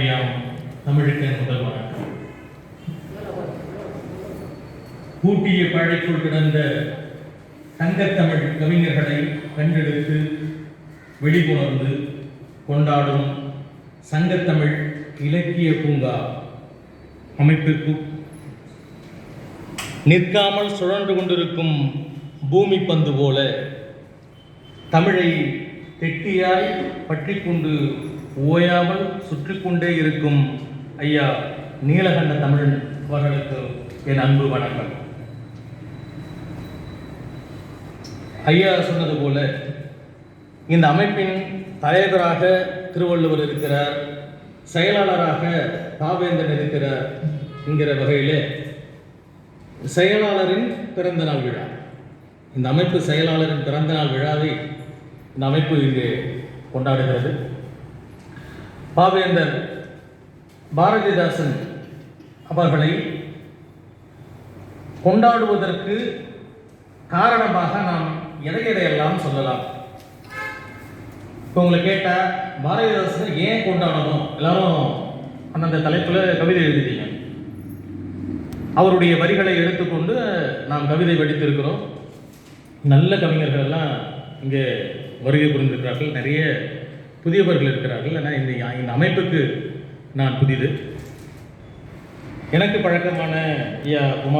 தாய்மொழியாம் தமிழுக்கு முதல் வணக்கம் பூட்டிய பாழைக்குள் கிடந்த தங்கத்தமிழ் கவிஞர்களை கண்டெடுத்து வெளிக்கொணர்ந்து கொண்டாடும் சங்கத்தமிழ் இலக்கிய பூங்கா அமைப்பிற்கு நிற்காமல் சுழன்று கொண்டிருக்கும் பூமி பந்து போல தமிழை கெட்டியாய் பற்றி கொண்டு ஓயாமல் சுற்றி கொண்டே இருக்கும். ஐயா நீலகண்ட தமிழன் அவர்களுக்கு என் அன்பு வணக்கம். ஐயா சொன்னது போல இந்த அமைப்பின் தலைவராக திருவள்ளுவர் இருக்கிறார் செயலாளராக தாவேந்தன் இருக்கிறார் என்கிற வகையிலே செயலாளரின் பிறந்த நாள் விழா. இந்த அமைப்பு செயலாளரின் பிறந்தநாள் விழாவை இந்த அமைப்பு இங்கு கொண்டாடுகிறது. பாவேந்தர் பாரதிதாசன் அவர்களை கொண்டாடுவதற்கு காரணமாக நாம் எதை எதையெல்லாம் சொல்லலாம்? இப்போ உங்களை கேட்டால் பாரதிதாசனை ஏன் கொண்டாடணும்? எல்லாரும் அந்தந்த தலைப்பில் கவிதை எழுதிட்டீங்க. அவருடைய வரிகளை எடுத்துக்கொண்டு நாம் கவிதை படித்திருக்கிறோம். நல்ல கவிஞர்கள் எல்லாம் இங்கே வருகை புரிந்திருக்கிறார்கள். நிறைய புதியவர்கள் இருக்கிறார்கள் ஆனால் இந்த இந்த அமைப்புக்கு நான் புதிது. எனக்கு பழக்கமான ஐயா குமார்